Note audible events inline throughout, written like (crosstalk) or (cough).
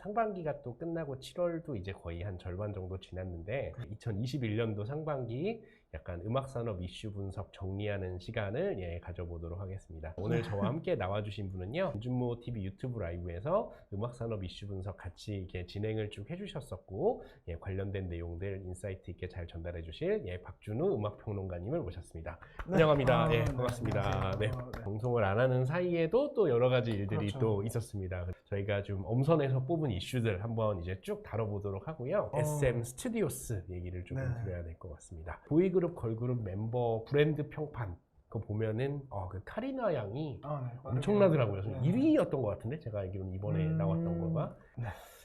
상반기가 또 끝나고 7월도 이제 거의 한 절반 정도 지났는데 2021년도 상반기 약간 음악 산업 이슈 분석 정리하는 시간을 예, 가져보도록 하겠습니다. 오늘 저와 함께 나와주신 분은요, 준모 TV 유튜브 라이브에서 음악 산업 이슈 분석 같이 이렇게 진행을 쭉 해주셨었고 예, 관련된 내용들 인사이트 있게 잘 전달해 주실 예, 박준우 음악 평론가님을 모셨습니다. 네. 환영합니다. 아, 예, 네, 반갑습니다. 네. 어, 네. 방송을 안 하는 사이에도 또 여러 가지 일들이 그렇죠. 또 있었습니다. 저희가 좀 엄선해서 뽑은 이슈들 한번 이제 쭉 다뤄보도록 하고요. 어. SM 스튜디오스 얘기를 좀 네. 드려야 될 것 같습니다. 보이그룹, 걸그룹 멤버 브랜드 평판 그거 보면은 어, 그 카리나 양이 아, 네. 엄청나더라고요. 네. 1위였던 것 같은데 제가 알기로는 이번에 음. 나왔던 거가 네.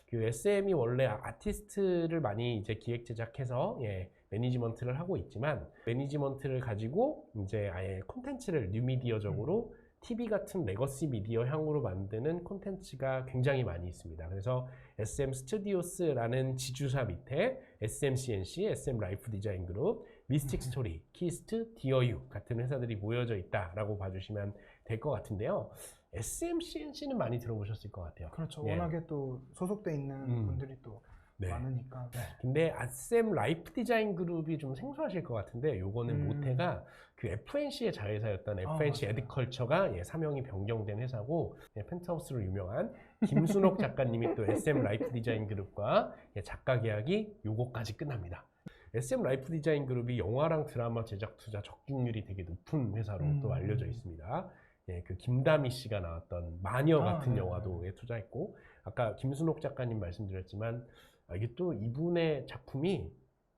그 SM이 원래 아티스트를 많이 이제 기획 제작해서 예, 매니지먼트를 하고 있지만 매니지먼트를 가지고 이제 아예 콘텐츠를 뉴미디어적으로 음. TV 같은 레거시 미디어 향으로 만드는 콘텐츠가 굉장히 많이 있습니다. 그래서 SM 스튜디오스라는 지주사 밑에 SMCNC, SM 라이프 디자인 그룹, 미스틱 스토리, 키스트, 디어유 같은 회사들이 모여져 있다라고 봐주시면 될 것 같은데요. SMCNC는 많이 들어보셨을 것 같아요. 그렇죠. 예. 워낙에 또 소속돼 있는 음. 분들이 또 네. 많으니까. 네. 근데 아셈 라이프 디자인 그룹이 좀 생소하실 것 같은데 요거는 음. 모태가 그 FNC의 자회사였던 아, FNC 맞아요. 에드컬처가 예, 사명이 변경된 회사고 예, 펜트하우스로 유명한 김순옥 작가님이 또 SM 라이프 디자인 그룹과 예, 작가 계약이 요거까지 끝납니다. SM 라이프 디자인 그룹이 영화랑 드라마 제작 투자 적중률이 되게 높은 회사로 음. 또 알려져 있습니다. 예, 그 김다미 씨가 나왔던 마녀 아, 같은 네. 영화도 예, 투자했고 아까 김순옥 작가님 말씀드렸지만 아, 이게 또 이분의 작품이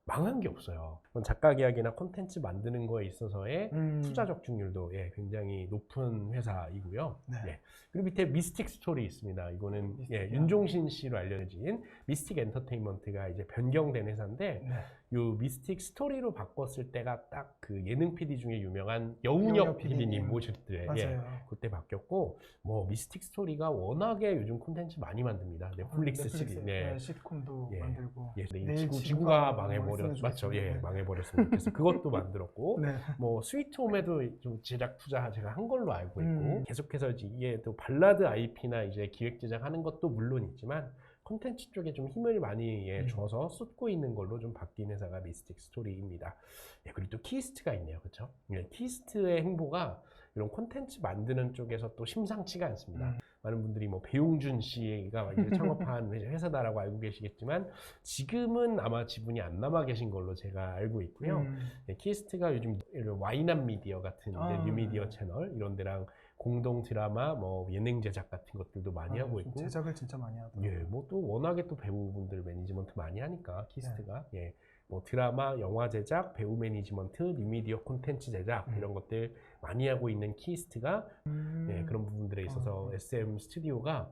망한 게 없어요. 작가 계약이나 콘텐츠 만드는 거에 있어서의 음. 투자 적중률도 예, 굉장히 높은 회사이고요. 네. 예. 그리고 밑에 미스틱 스토리 있습니다. 이거는 예, 아. 윤종신 씨로 알려진 미스틱 엔터테인먼트가 이제 변경된 회사인데 네. 요 미스틱 스토리로 바꿨을 때가 딱 그 예능 PD 중에 유명한 여운혁 PD님. 모실 때 예, 맞아요. 그때 바뀌었고 뭐 미스틱 스토리가 워낙에 요즘 콘텐츠 많이 만듭니다. 넷플릭스 시리즈 네. 네, 시트콤도 예. 만들고. 예, 네, 지구, 지구가 지구가 망해버렸 맞죠? 예, 네. 망해버렸으면 좋겠어. 그것도 (laughs) 만들었고 네. 뭐 스위트홈에도 좀 제작 투자 제가 한 걸로 알고 있고 음. 계속해서 이게 또 발라드 IP나 이제 기획 제작하는 것도 물론 있지만 콘텐츠 쪽에 좀 힘을 많이 예, 음. 줘서 쏟고 있는 걸로 좀 바뀐 회사가 미스틱 스토리입니다. 예, 그리고 또 키스트가 있네요, 그렇죠? 예, 키스트의 행보가 이런 콘텐츠 만드는 쪽에서 또 심상치가 않습니다. 음. 많은 분들이 뭐 배용준 씨가 이제 창업한 (laughs) 회- 회사다라고 알고 계시겠지만 지금은 아마 지분이 안 남아 계신 걸로 제가 알고 있고요. 음. 네, 키스트가 요즘 와이남 미디어 같은 아, 뉴미디어 네. 채널 이런 데랑 공동 드라마 뭐 예능 제작 같은 것들도 많이 아, 하고 좀 있고 제작을 진짜 많이 하더라고요. 예, 뭐 또 워낙에 또 배우분들 매니지먼트 많이 하니까 키스트가 네. 예. 뭐 드라마, 영화 제작, 배우 매니지먼트, 뉴미디어 콘텐츠 제작 음. 이런 것들 많이 하고 있는 키스트가 음. 예, 그런 부분들에 있어서 아. SM 스튜디오가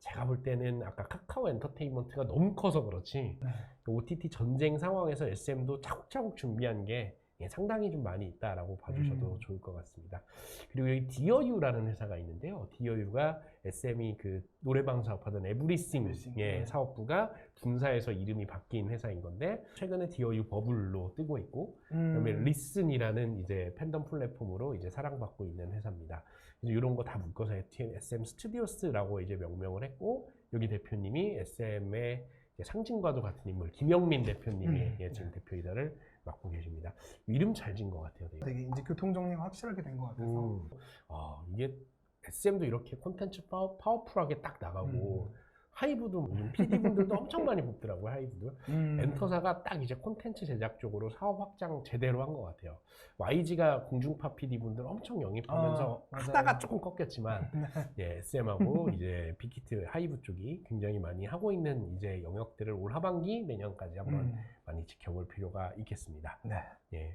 제가 볼 때는 아까 카카오 엔터테인먼트가 너무 커서 그렇지 네. 그 OTT 전쟁 상황에서 SM도 차곡차곡 준비한 게 예, 상당히 좀 많이 있다라고 봐주셔도 음. 좋을 것 같습니다. 그리고 여기 디어유라는 회사가 있는데요. 디어유가 SM이 그 노래방 사업하던 에브리싱 에브리싱, 예, 네. 사업부가 분사해서 이름이 바뀐 회사인 건데 최근에 디어유 버블로 뜨고 있고 그다음에 음. 리슨이라는 이제 팬덤 플랫폼으로 이제 사랑받고 있는 회사입니다. 그래서 이런 거 다 묶어서 SM 스튜디오스라고 이제 명명을 했고 여기 대표님이 SM의 상징과도 같은 인물 김영민 대표님이 음, 예, 지금 네. 대표이사를 맡고 계십니다. 이름 잘 지은 것 같아요. 되게. 되게 이제 교통 정리가 확실하게 된 것 같아서. 음. 아, 이게 SM도 이렇게 콘텐츠 파워, 파워풀하게 딱 나가고 음. 하이브도 PD분들도 엄청 많이 뽑더라고요. 하이브도. 음. 엔터사가 딱 이제 콘텐츠 제작 쪽으로 사업 확장 제대로 한 것 같아요. YG가 공중파 PD분들 엄청 영입하면서 아. 하다가 조금 꺾였지만, (laughs) 네. 예, SM하고 (laughs) 이제 빅히트 하이브 쪽이 굉장히 많이 하고 있는 이제 영역들을 올 하반기 내년까지 한번 음. 많이 지켜볼 필요가 있겠습니다. 네. 예.